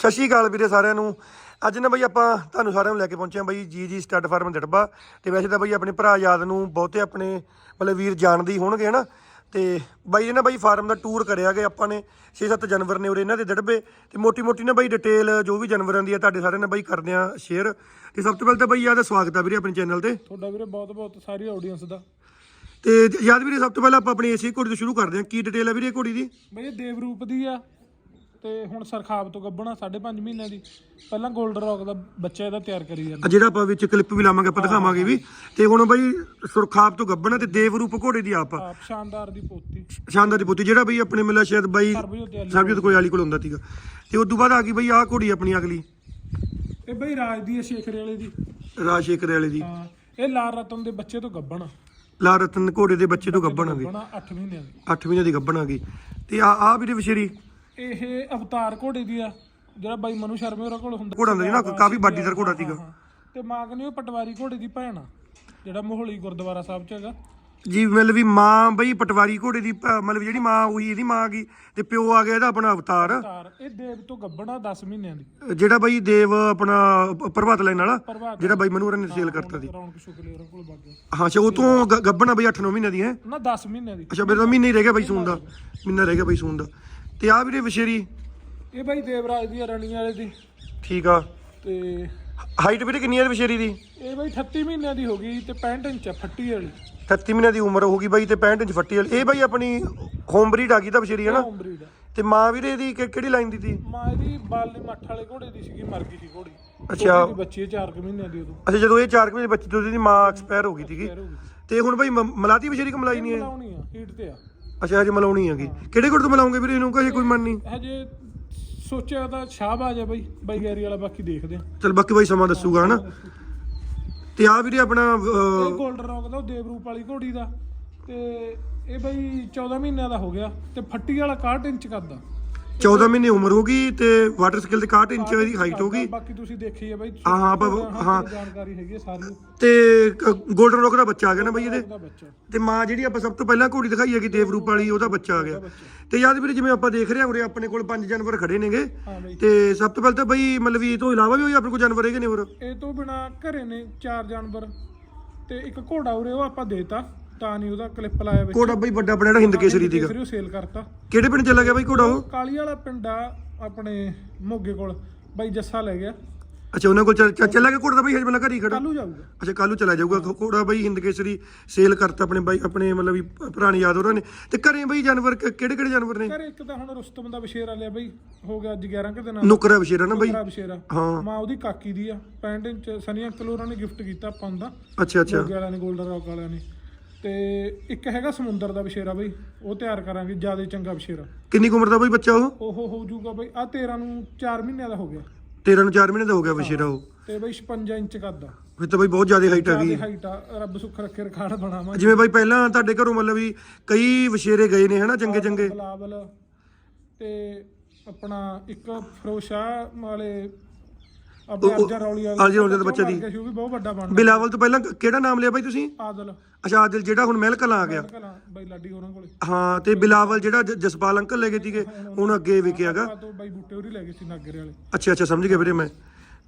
ਸਤਿ ਸ਼੍ਰੀ ਅਕਾਲ ਵੀਰੇ ਸਾਰਿਆਂ ਨੂੰ। ਅੱਜ ਨਾ ਬਈ ਆਪਾਂ ਤੁਹਾਨੂੰ ਸਾਰਿਆਂ ਨੂੰ ਲੈ ਕੇ ਪਹੁੰਚੇ ਹਾਂ ਬਈ ਜੀ ਜੀ ਸਟੱਡ ਫਾਰਮ ਡੜਬਾ ਤੇ ਵੈਸੇ ਤਾਂ ਬਈ ਆਪਣੇ ਭਰਾ ਯਾਦ ਨੂੰ ਬਹੁਤੇ ਆਪਣੇ ਮਤਲਬ ਵੀਰ ਜਾਣਦੇ ਹੀ ਹੋਣਗੇ ਹਨਾ? ਤੇ ਬਾਈ ਇਹ ਨਾ ਬਈ ਫਾਰਮ ਦਾ ਟੂਰ ਕਰਿਆ ਗਿਆ ਆਪਾਂ ਨੇ 6-7 ਜਾਨਵਰ ਨੇ ਉਰੇ ਇਹਨਾਂ ਦੇ ਡੜਬੇ ਤੇ ਮੋਟੀ ਮੋਟੀ ਨਾ ਬਈ ਡਿਟੇਲ ਜੋ ਵੀ ਜਾਨਵਰਾਂ ਦੀ ਆ ਤੁਹਾਡੇ ਸਾਰਿਆਂ ਨਾਲ ਬਈ ਕਰਦੇ ਆ ਸ਼ੇਅਰ ਤੇ ਸਭ ਤੋਂ ਪਹਿਲਾਂ ਤਾਂ ਬਈ ਯਾਦ ਸਵਾਗਤ ਆ ਵੀਰੇ ਆਪਣੇ ਚੈਨਲ ਤੇ। ਤੁਹਾਡਾ ਵੀਰੇ ਬਹੁਤ ਬਹੁਤ ਸਾਰੀ ਆਡੀਅנס ਦਾ। ਤੇ ਯਾਦ ਵੀਰੇ ਸਭ ਤੋਂ ਪਹਿਲਾਂ ਆਪਾਂ ਆਪਣੀ ਏਸੀ ਘੋੜੀ ਤੋਂ ਸ਼ੁਰੂ ਕਰਦੇ ਹਾਂ। ਕੀ ਡਿਟੇਲ ਆ ਵੀਰੇ ਘੋੜੀ ਦੀ? ਬਈ ਇਹ ਦੇਵ ਰੂਪ ਦੀ ਆ। ਤੇ ਹੁਣ ਸਰਖਾਬ ਤੋਂ ਗੱਬਣਾ 5.5 ਮਹੀਨਿਆਂ ਦੀ। ਪਹਿਲਾਂ 골ਡਨ ਰੌਕ ਦਾ ਬੱਚਾ ਇਹਦਾ ਤਿਆਰ ਕਰੀ ਜਾਂਦਾ। ਆ ਜਿਹੜਾ ਆਪਾਂ ਵਿੱਚ ਕਲਿੱਪ ਵੀ ਲਾਵਾਂਗੇ ਆਪਾਂ ਦਿਖਾਵਾਂਗੇ ਵੀ। ਤੇ ਹੁਣ ਬਈ ਸੁਰਖਾਬ ਤੋਂ ਗੱਬਣਾ ਤੇ ਦੇਵਰੂਪ ਘੋੜੇ ਦੀ ਆਪ ਸ਼ਾਨਦਾਰ ਦੀ ਪੋਤੀ। ਸ਼ਾਨਦਾਰ ਦੀ ਪੁੱਤੀ ਜਿਹੜਾ ਬਈ ਆਪਣੇ ਮਿਲਿਆ ਸ਼ਾਇਦ ਬਾਈ ਸਰਬਜੋਤ ਵਾਲੀ। ਕੋਲ ਹੁੰਦਾ ਸੀਗਾ। ਤੇ ਉਸ ਤੋਂ ਬਾਅਦ ਆ ਗਈ ਬਈ ਆਹ ਘੋੜੀ ਆਪਣੀ ਅਗਲੀ। ਇਹ ਬਈ ਰਾਜ ਦੀ ਹੈ ਸ਼ੇਖਰੇ ਵਾਲੇ ਦੀ। ਰਾਜ ਸ਼ੇਖਰੇ ਵਾਲੇ ਦੀ। ਹਾਂ ਇਹ ਲਾਲ ਰਤਨ ਦੇ ਬੱਚੇ ਤੋਂ ਗੱਬਣਾ ਲਾ ਰਤਨ ਘੋੜੇ ਦੇ ਬੱਚੇ ਤੋਂ ਗੱਬਣ ਆ ਗਈ। ਗੱਬਣਾ 8 ਮਹੀਨਿਆਂ ਦੀ। 8 ਮਹੀਨੇ ਦੀ ਗੱਬਣ ਆ ਗਈ। ਤੇ ਆ ਆ ਵੀਰੇ ਵਿਸ਼ੇਰੀ ਇਹ ਅਵਤਾਰ ਘੋੜੇ ਦੀ ਆ ਜਿਹੜਾ ਬਾਈ ਮਨੂ ਸ਼ਰਮੇ ਹੋਰਾਂ ਕੋਲ ਹੁੰਦਾ। ਘੋੜਾ ਹੁੰਦਾ ਸੀ ਨਾ ਕਾਫੀ ਬਾਡੀਦਾਰ ਘੋੜਾ ਸੀਗਾ। ਹਾਂ। ਤੇ ਮਾਂ ਕਹਿੰਦੀ ਉਹ ਪਟਵਾਰੀ ਘੋੜੇ ਦੀ ਭੈਣ ਆ ਜਿਹੜਾ ਮੋਹਲੀ ਗੁਰਦੁਆਰਾ ਸਾਹਿਬ ਚ ਹੈਗਾ। ਜੀ ਮਤਲਬ ਵੀ ਮਾਂ ਬਈ ਪਟਵਾਰੀ ਘੋੜੇ ਦੀ ਭ- ਮਤਲਬ ਜਿਹੜੀ ਮਾਂ ਉਹੀ ਇਹਦੀ ਮਾਂ ਆ ਗਈ। ਤੇ ਪਿਓ ਆ ਗਿਆ ਇਹਦਾ ਆਪਣਾ ਅਵਤਾਰ। ਇਹ ਦੇਵ ਤੋਂ ਗੱਬਣਾ 10 ਮਹੀਨਿਆਂ ਦੀ। ਜਿਹੜਾ ਬਈ ਦੇਵ ਆਪਣਾ ਪ੍ਰਭਾਤ ਲੈਣ ਵਾਲਾ ਪ੍ਰਭਾਤ ਜਿਹੜਾ ਬਾਈ ਮਨੂਰ ਨੇ ਸੇਲ ਕਰਤਾ ਸੀ। ਰੌਣਕ ਸ਼ੁਕਲੇ ਹੋਰਾਂ ਕੋਲ ਵਗ ਗਿਆ। ਹਾਂ ਅੱਛਾ ਉਹ ਤੋਂ ਗ- ਗੱਭਣ ਆ ਬਈ 8-9 ਮਹੀਨੇ ਦੀ ਹੈ? ਨਾ 10 ਮਹੀਨਿਆਂ ਦੀ। ਅੱਛਾ ਮੇਰੇ ਤਾਂ ਮਹੀਨੇ ਹੀ ਰਹਿ ਗਿਆ ਬਈ ਸੂਣ ਦਾ। ਮਹੀਨਾ ਰਹਿ ਗਿਆ ਬਈ ਸੂਣ ਦਾ। ਤੇ ਆ ਵੀਰੇ ਵਿਸ਼ੇਰੀ ਇਹ ਬਾਈ ਦੇਵਰਾਜ ਦੀ ਆ, ਰਣੀ ਵਾਲੇ ਦੀ। ਠੀਕ ਆ। ਤੇ ਹਾਈਟ ਵੀਰੇ ਕਿੰਨੀ ਹੈ ਵਿਸ਼ੇਰੀ ਦੀ? ਇਹ ਬਾਈ 38 ਮਹੀਨਿਆਂ ਦੀ ਹੋ ਗਈ ਤੇ 65 ਇੰਚ ਆ ਫੱਟੀ ਵਾਲੀ। 38 ਮਹੀਨਿਆਂ ਦੀ ਉਮਰ ਹੋਗੀ ਬਾਈ ਤੇ 65 ਇੰਚ ਫੱਟੀ ਵਾਲੀ। ਇਹ ਬਾਈ ਆਪਣੀ ਹੋਮ ਬਰੀਡ ਆ ਗਈ ਤਾਂ ਵਿਸ਼ੇਰੀ ਹੈ ਨਾ ਤੇ ਮਾਂ ਵੀਰੇ ਦੀ ਕਿ- ਕਿਹੜੀ ਲਾਈਨ ਦੀ ਸੀ ਮਾਂ ਇਹਦੀ ਬਾਲੀ ਮੱਠ ਵਾਲੇ ਘੋੜੇ ਦੀ ਸੀਗੀ ਮਰ ਗਈ ਸੀ ਘੋੜੀ। ਅੱਛਾ। ਉਹਦੀ ਬੱਚੀ 4 ਮਹੀਨਿਆਂ ਦੀ ਉਦੋਂ। ਅੱਛਾ ਜਦੋਂ ਇਹ 4 ਮਹੀਨੇ ਬੱਚੇ ਤੋਂ ਦੀ ਮਾਂ ਐਕਸਪਾਇਰ ਹੋ ਗਈ ਸੀਗੀ। ਫੇਰ ਹੋ ਗਈ ਤੇ ਹੁਣ ਬਾਈ ਮ- ਮਲਾਤੀ ਵਿਸ਼ੇਰੀ ਕਿ ਮਲਾਈ ਨਹੀਂ ਹੈ? ਲਾਉਣੀ ਆ ਹੀਟ ਤੇ ਆ। ਅੱਛਾ ਹਜੇ ਮਲਾਉਣੀ ਹੈਗੀ। ਕਿਹੜੇ ਕੋਲ ਤੋਂ ਮਲਾਉਂਗੇ ਵੀਰੇ ਇਹਨੂੰ? ਕਹੇ ਕੋਈ ਮਨ ਨਹੀਂ। ਹਜੇ ਸੋਚਿਆ ਤਾਂ ਸ਼ਾਹਬਾਜ ਆ ਬਾਈ ਬਾਈ ਗੈਰੀ ਵਾਲਾ ਬਾਕੀ ਦੇਖਦੇ ਆ ਚਲ ਬਾਕੀ ਬਾਈ ਸਮਾਂ ਦੱਸੂਗਾ ਹਨਾ? ਤੇ ਆ ਵੀਰੇ ਆਪਣਾ ਇਹ ਰੌਕ ਦਾ ਉਹ ਦੇਵਰੂਪ ਵਾਲੀ ਘੋੜੀ ਦਾ। ਤੇ ਇਹ ਬਾਈ 14 ਮਹੀਨਿਆਂ ਦਾ ਹੋ ਗਿਆ। ਤੇ ਫੱਟੀ ਵਾਲਾ 61 ਇੰਚ ਕਰਦਾ। 14 ਮਹੀਨੇ ਉਮਰ ਹੋ ਗਈ ਤੇ ਵਾਟਰ ਸਕੇਲ ਤੇ 61 ਇੰਚ ਦੀ ਹਾਈਟ ਹੋ ਗਈ। ਬਾਕੀ ਤੁਸੀਂ ਦੇਖੀ ਹੈ ਬਾਈ ਹਾਂ, ਹਾਂ, ਆਪਾਂ- ਹਾਂ। ਜਾਣਕਾਰੀ ਹੈਗੀ ਹੈ ਸਾਰੀ। ਤੇ 골ਡਨ ਰੋਕ ਦਾ ਬੱਚਾ ਆ ਗਿਆ ਨਾ ਬਈ ਇਹਦੇ। ਬੱਚਾ। ਤੇ ਮਾਂ ਜਿਹੜੀ ਆਪਾਂ ਸਭ ਤੋਂ ਪਹਿਲਾਂ ਘੋੜੀ ਦਿਖਾਈ ਹੈਗੀ ਦੇਵਰੂਪ ਵਾਲੀ ਉਹਦਾ ਬੱਚਾ ਆ ਗਿਆ। ਤੇ ਯਾਦ ਵੀਰੇ ਜਿਵੇਂ ਆਪਾਂ ਦੇਖ ਰਹੇ ਹਾਂ ਉਰੇ ਆਪਣੇ ਕੋਲ ਪੰਜ ਜਾਨਵਰ ਖੜੇ ਨੇਗੇ। ਹਾਂ ਬਾਈ। ਤੇ ਸਭ ਤੋਂ ਪਹਿਲਾਂ ਤਾਂ ਬਈ ਮਤਲਬ ਵੀ ਇਹ ਤੋਂ ਇਲਾਵਾ ਵੀ ਕੋਈ ਆਪਣੇ ਕੋਲ ਜਾਨਵਰ ਹੈਗੇ ਨੇ ਹੋਰ? ਇਹ ਤੋਂ ਬਿਨਾ ਘਰੇ ਨੇ ਚਾਰ ਜਾਨਵਰ। ਤੇ ਇੱਕ ਘੋੜਾ ਉਰੇ ਉਹ ਆਪਾਂ ਦੇਤਾ। ਤਾਂ ਨਹੀਂ ਉਹਦਾ ਕਲਿੱਪ ਲਾਇਆ ਵਿੱਚ। ਘੋੜਾ ਬਈ ਵੱਡਾ ਜਿਹੜਾ ਹਿੰਦ ਕੇਸਰੀ ਸੀਗਾ। ਕੇਸਰੀ ਉਹ ਸੇਲ ਕਰਤਾ। ਕਿਹੜੇ ਪਿੰਡ ਚਲਾ ਗਿਆ ਬਈ ਘੋੜਾ ਉਹ? ਕਾਲੀ ਵਾਲਾ ਪਿੰਡ ਆ ਆਪਣੇ ਮੋਗੇ ਕੋਲ ਬਾਈ ਜੱਸਾ ਲੈ ਗਿਆ। ਅੱਛਾ ਉਹਨਾਂ ਕੋਲ ਚੱਲ- ਗਿਆ ਘੋੜਾ ਤਾਂ ਬਈ ਹਜੇ ਘਰ ਖੜਾ। ਕੱਲੂ ਜਾਊਗਾ। ਅੱਛਾ ਕੱਲੂ ਚਲਾ ਜਾਊਗਾ। ਘੋੜਾ ਬਈ ਹਿੰਦ ਕੇਸਰੀ ਸੇਲ ਕਰਤਾ ਆਪਣੇ ਬਾਈ ਆਪਣੇ ਮਤਲਬ ਵੀ ਪੁਰਾਣੀ ਯਾਦ ਉਹਨਾਂ ਨੇ। ਤੇ ਘਰੇ ਬਈ ਜਾਨਵਰ ਕਿਹੜੇ ਕਿਹੜੇ ਜਾਨਵਰ ਨੇ? ਘਰੇ ਇੱਕ ਤਾਂ ਹੁਣ ਰੁਸਤਮ ਦਾ ਬਸ਼ੇਰਾ ਲਿਆ ਬਾਈ ਹੋ ਗਿਆ ਅੱਜ 11 ਕੁ ਦਿਨਾਂ ਨੁਕਰਾ ਬਸ਼ੇਰਾ ਨਾ ਬਈ? ਦਾ ਬਸ਼ੇਰਾ ਹਾਂ। ਮਾਂ ਉਹਦੀ ਕਾਕੀ ਦੀ ਆ 65 ਇੰਚ ਸਨੀ ਅੰਕਲ ਹੋਰਾਂ ਨੇ ਗਿਫਟ ਕੀਤਾ ਆਪਾਂ ਦਾ ਅੱਛਾ ਅੱਛਾ। ਮੋਗੇ ਵਾਲਿਆਂ ਨੇ 골ਡਨ ਰੌਕ ਵਾਲਿਆਂ ਨੇ। ਤੇ ਇੱਕ ਹੈਗਾ ਸਮੁੰਦਰ ਦਾ ਬਸ਼ੇਰਾ ਬਈ ਉਹ ਤਿਆਰ ਕਰਾਂਗੇ ਜ਼ਿਆਦਾ ਚੰਗਾ ਬਸ਼ੇਰਾ। ਕਿੰਨੀ ਕੁ ਉਮਰ ਦਾ ਬਈ ਬੱਚਾ ਉਹ? ਉਹ ਹੋ ਜਾਊਗਾ ਬਈ ਆ 13 ਨੂੰ 4 ਮਹੀਨਿਆਂ ਦਾ ਹੋ ਗਿਆ। 13 ਨੂੰ 4 ਮਹੀਨੇ ਦਾ ਹੋ ਗਿਆ ਬਸ਼ੇਰਾ ਉਹ। ਤੇ ਬਈ 56 ਇੰਚ ਕੱਦਾ ਫਿਰ ਤਾਂ ਬਈ ਬਹੁਤ ਜ਼ਿਆਦਾ ਹਾਈਟ ਆ ਗਈ। ਜ਼ਿਆਦਾ ਹਾਈਟ ਆ ਰੱਬ ਸੁੱਖ ਰੱਖੇ ਰਖਾੜ ਬਣਾਵਾਂ ਜਿਵੇਂ ਬਾਈ ਪਹਿਲਾਂ ਤੁਹਾਡੇ ਘਰੋਂ ਮਤਲਬ ਵੀ ਕਈ ਵਸ਼ੇਰੇ ਗਏ ਨੇ ਹਨਾ ਚੰਗੇ ਚੰਗੇ? ਬਲਾਵਲ ਤੇ ਆਪਣਾ ਇੱਕ ਫਰੋਸ਼ਾ ਵਾਲੇ ਅਰਜਨ ਰੌਲੀ ਅਰਜਨ ਰੌਲੀ ਦਾ ਬੱਚਾ ਦੀ। ਸੀ ਉਹ ਵੀ ਬਹੁਤ ਵੱਡਾ ਬਣ ਬਿਲਾਵਲ ਤੋਂ ਪਹਿਲਾਂ ਕਿਹੜਾ ਨਾਮ ਲਿਆ ਬਾਈ ਤੁਸੀਂ? ਆਦਲ। ਅੱਛਾ ਆਦਿਲ ਜਿਹੜਾ ਹੁਣ ਮਹਿਲ ਕਲਾਂ ਆ ਗਿਆ। ਕਲਾ ਬਾਈ ਲਾਡੀ ਹੋਰਾਂ ਕੋਲੇ। ਹਾਂ ਤੇ ਬਿਲਾਵਲ ਜਿਹੜਾ ਜ- ਜਸਪਾਲ ਅੰਕਲ ਲੈ ਗਏ ਸੀਗੇ ਹੁਣ ਅੱਗੇ ਵਿਕਿਆਗਾ ਆ ਤੋਂ ਬਾਈ ਬੂਟੇ ਹੋਰੀ ਲੈ ਗਏ ਸੀ ਨਾਗਰੇ ਵਾਲੇ। ਅੱਛਾ ਅੱਛਾ ਸਮਝ ਗਿਆ ਵੀਰੇ ਮੈਂ।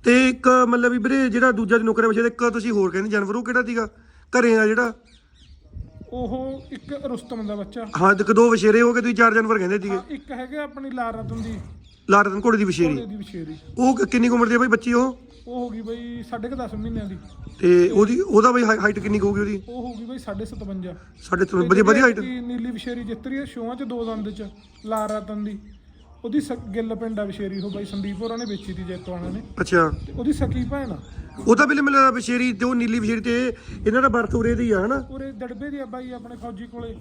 ਤੇ ਇੱਕ ਮਤਲਬ ਵੀ ਵੀਰੇ ਜਿਹੜਾ ਦੂਜਾ ਦੀ ਨੁਕਰੇ ਵਿੱਚ ਇੱਕ ਤੁਸੀਂ ਹੋਰ ਕਹਿੰਦੇ ਜਾਨਵਰ ਉਹ ਕਿਹੜਾ ਸੀਗਾ? ਘਰੇ ਆ ਜਿਹੜਾ। ਉਹ ਇੱਕ ਰੁਸਤਮ ਦਾ ਬੱਚਾ। ਹਾਂ ਇੱਕ ਦੋ ਵਸ਼ੇਰੇ ਹੋ ਗਏ ਤੁਸੀਂ ਚਾਰ ਜਾਨਵਰ ਕਹਿੰਦੇ ਸੀਗੇ। ਇੱਕ ਹੈਗੇ ਆਪਣੀ ਲਾਲ ਰਤਨ ਦੀ। ਲਾਰਤਨ ਘੋੜੇ ਦੀ ਵਸ਼ੇਰੀ। ਦੀ ਉਹ ਕਿ- ਕਿੰਨੀ ਕੁ ਉਮਰ ਦੀ ਹੈ ਬਾਈ ਬੱਚੀ ਉਹ? ਉਹ ਹੋ ਗਈ ਬਈ 10.5 ਮਹੀਨਿਆਂ ਦੀ। ਤੇ ਉਹਦੀ ਉਹਦਾ ਬਾਈ ਹਾਈਟ ਕਿੰਨੀ ਕੁ ਹੋਊਗੀ ਉਹਦੀ? ਉਹ ਹੋ ਗਈ ਬਈ 57 ਸਾਡੇ ਤੋਂ ਵਧੀਆ ਵਧੀਆ ਹਾਈਟ ਨੀਲੀ ਵਿਸ਼ੇਰੀ ਜਿੱਤ ਰਹੀ ਹੈ ਸ਼ੋਆਂ ਚ ਦੋ ਦੰਦ ਚ ਰਤਨ ਦੀ। ਉਹਦੀ ਸ- ਗਿੱਲ ਪਿੰਡਾ ਵਿਸ਼ੇਰੀ ਉਹ ਬਾਈ ਸੰਦੀਪ ਹੋਰਾਂ ਨੇ ਵੇਚੀ ਤੀ ਜੈਤਵਾਣਾ ਨੇ। ਅੱਛਾ। ਤੇ ਉਹਦੀ ਸਕੀ ਭੈਣ ਆ। ਉਹ ਤਾਂ ਬਿਲੇ ਮਿਲਦਾ ਵਸ਼ੇਰੀ ਤੇ ਉਹ ਨੀਲੀ ਵਸ਼ੇਰੀ ਤੇ ਇਹਨਾਂ ਦਾ ਬਰਥ ਉਰੇ ਦੀ ਆ ਹਨਾ? ਪੂਰੇ ਦੜਬੇ ਦੀ ਆ ਬਾਈ ਆਪਣੇ ਫੌਜੀ ਕੋਲੇ।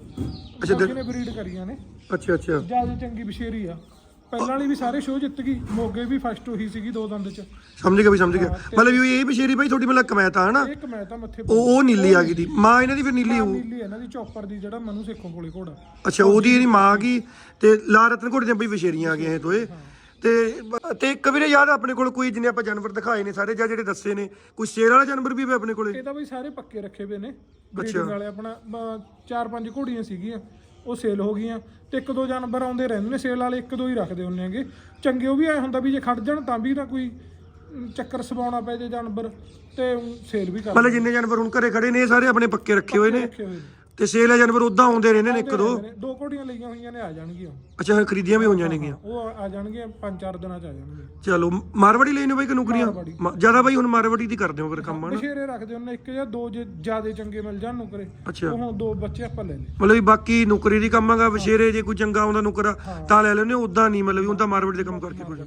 ਅੱਛਾ, ਫੌਜੀ ਨੇ ਬਰੀਡ ਕਰੀਆਂ ਨੇ। ਅੱਛਾ ਅੱਛਾ। ਜ਼ਿਆਦਾ ਚੰਗੀ ਵਿਸ਼ੇਰੀ ਆ। ਪਹਿਲਾਂ ਵਾਲੀ ਵੀ ਸਾਰੇ ਸ਼ੋਅ ਜਿੱਤ ਗਈ ਮੋਗੇ ਵੀ ਫਸਟ ਹੋਈ ਸੀਗੀ ਦੋ ਦੰਦ ਚ। ਸਮਝ ਗਿਆ ਵੀ ਸਮਝ ਗਿਆ। ਮਤਲਬ ਵੀ ਇਹ ਵਸ਼ੇਰੀ ਬਾਈ ਤੁਹਾਡੀ ਮਤਲਬ ਕਮੈਤ ਹਨਾ? ਇੱਕ ਮੈਂ ਤਾਂ ਮੱਥੇ ਉਹ ਉਹ ਨੀਲੀ ਆ ਗਈ ਦੀ। ਮਾਂ ਇਹਨਾਂ ਦੀ ਫਿਰ ਨੀਲੀ ਹੋਊ। ਨੀਲੀ ਇਹਨਾਂ ਦੀ ਚੌਪਰ ਦੀ ਜਿਹੜਾ ਮਨੂ ਸੇਖੋਂ ਕੋਲੇ ਘੋੜਾ। ਅੱਛਾ ਉਹਦੀ ਇਹਦੀ ਮਾਂ ਆ ਗਈ ਤੇ ਲਾ ਰਤਨ ਘੋੜੇ ਦੀਆਂ ਬਈ ਵਸ਼ੇਰੀਆਂ ਆ ਗਈਆਂ ਇਹ ਦੋਏ। ਤੇ ਤੇ ਇੱਕ ਵੀਰੇ ਆ ਆਪਣੇ ਕੋਲ ਕੋਈ ਜਿੰਨੇ ਆਪਾਂ ਜਾਨਵਰ ਦਿਖਾਏ ਨੇ ਸਾਰੇ ਜਾਂ ਜਿਹੜੇ ਦੱਸੇ ਨੇ ਕੋਈ ਸ਼ੇਰ ਵਾਲਾ ਜਾਨਵਰ ਵੀ ਹੈ ਆਪਣੇ ਕੋਲੇ? ਇਹ ਤਾਂ ਬਈ ਸਾਰੇ ਪੱਕੇ ਰੱਖੇ ਹੋਏ ਨੇ। ਬਰੀਡਿੰਗ ਵਾਲੇ ਆਪਣਾ ਚਾਰ ਪੰਜ ਘੋੜੀਆਂ ਸੀਗੀਆਂ ਉਹ ਸੇਲ ਹੋ ਗਈਆਂ। ਤੇ ਇੱਕ ਦੋ ਜਾਨਵਰ ਆਉਂਦੇ ਰਹਿੰਦੇ ਨੇ ਸੇਲ ਵਾਲੇ ਇੱਕ ਦੋ ਹੀ ਰੱਖਦੇ ਹੁੰਨੇ ਹੈਗੇ। ਚੰਗੇ ਉਹ ਵੀ ਐ ਹੁੰਦਾ ਵੀ ਜੇ ਖੜ ਜਾਣ ਤਾਂ ਵੀ ਨਾ ਕੋਈ ਅਮ, ਚੱਕਰ ਸਵਾਉਣਾ ਪੈ ਜੇ ਜਾਨਵਰ ਤੇ ਸੇਲ ਵੀ ਕਰ ਮਤਲਬ ਜਿੰਨੇ ਜਾਨਵਰ ਹੁਣ ਘਰੇ ਖੜੇ ਨੇ ਇਹ ਸਾਰੇ ਆਪਣੇ ਪੱਕੇ ਰੱਖੇ ਹੋਏ ਨੇ। ਰੱਖੇ ਹੋਏ ਨੇ। ਤੇ ਸੇਲ ਆ ਜਾਨਵਰ ਉਦਾਂ ਆਉਂਦੇ ਰਹਿੰਦੇ ਨੇ ਇੱਕ ਦੋ। ਨੇ। ਦੋ ਕੋਟੀਆਂ ਲਈਆਂ ਹੋਈਆਂ ਨੇ ਆ ਜਾਣਗੀਆਂ। ਅੱਛਾ ਇਹ ਖਰੀਦੀਆਂ ਵੀ ਹੋਈਆਂ ਨੇਗੀਆਂ। ਉਹ ਆ ਜਾਣਗੀਆਂ ਪੰਜ ਚਾਰ ਦਿਨਾਂ ਚ ਆ ਜਾਣਗੇ ਚਲੋ ਮਾਰਵਾੜੀ ਲਈ ਨੇ ਬਾਈ ਕਿ ਨੌਕਰੀਆਂ? ਮਾਰਵਾੜੀ। ਮ- ਜ਼ਿਆਦਾ ਬਾਈ ਹੁਣ ਮਾਰਵਾੜੀ ਦੀ ਕਰਦੇ ਹੋ ਫਿਰ ਕੰਮ ਹਨਾ? ਬਸ਼ੇਰੇ ਰੱਖਦੇ ਹੁੰਨੇ ਇੱਕ ਜਾਂ ਦੋ ਜੇ ਜਿਆਦੇ ਚੰਗੇ ਮਿਲ ਜਾਣ ਨੁਕਰੇ ਅੱਛਾ। ਉਹ ਹੁਣ ਦੋ ਬੱਚੇ ਆਪਾਂ ਲੈ ਲਏ। ਮਤਲਬ ਵੀ ਬਾਕੀ ਨੌਕਰੀ ਦੀ ਕੰਮ ਹੈਗਾ ਵਿਸ਼ੇਰੇ ਜੇ ਕੋਈ ਚੰਗਾ ਆਉਂਦਾ ਨੌਕਰ ਤਾਂ ਲੈ ਲੈਣੇ ਉਦਾਂ ਨਹੀਂ ਮਤਲਬ ਵੀ ਤਾਂ ਮਾਰਵਾੜੀ ਦੇ ਕੰਮ ਕਰਕੇ ਖੁਸ਼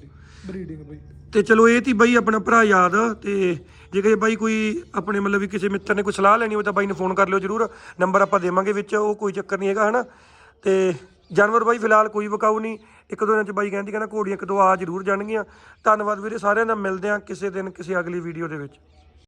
ਬਰੀਡਿੰਗ ਬਈ। ਤੇ ਚਲੋ ਇਹ ਤੀ ਬਾਈ ਆਪਣਾ ਭਰਾ ਯਾਦ ਤੇ ਜੇ ਕਿਸੇ ਬਾਈ ਕੋਈ ਆਪਣੇ ਮਤਲਬ ਵੀ ਕਿਸੇ ਮਿੱਤਰ ਨੇ ਕੋਈ ਸਲਾਹ ਲੈਣੀ ਹੋਵੇ ਤਾਂ ਬਾਈ ਨੂੰ ਫੋਨ ਕਰ ਲਿਓ ਜਰੂਰ। ਨੰਬਰ ਆਪਾਂ ਦੇਵਾਂਗੇ ਵਿੱਚ, ਉਹ ਕੋਈ ਚੱਕਰ ਨਹੀਂ ਹੈਗਾ, ਹਨਾ? ਤੇ ਜਾਨਵਰ ਬਾਈ ਫਿਲਹਾਲ ਕੋਈ ਵਿਕਾਊ ਨਹੀਂ। ਇੱਕ ਦੋ ਦਿਨਾਂ ਚ ਬਾਈ ਕਹਿੰਦੀ ਕਹਿੰਦਾ ਘੋੜੀਆਂ ਇੱਕ ਦੋ ਆ ਜਰੂਰ ਜਾਣਗੀਆਂ। ਧੰਨਵਾਦ ਵੀਰੇ ਸਾਰਿਆਂ ਦਾ, ਮਿਲਦੇ ਆ ਕਿਸੇ ਦਿਨ, ਕਿਸੇ ਅਗਲੀ ਵੀਡੀਓ ਦੇ ਵਿੱਚ।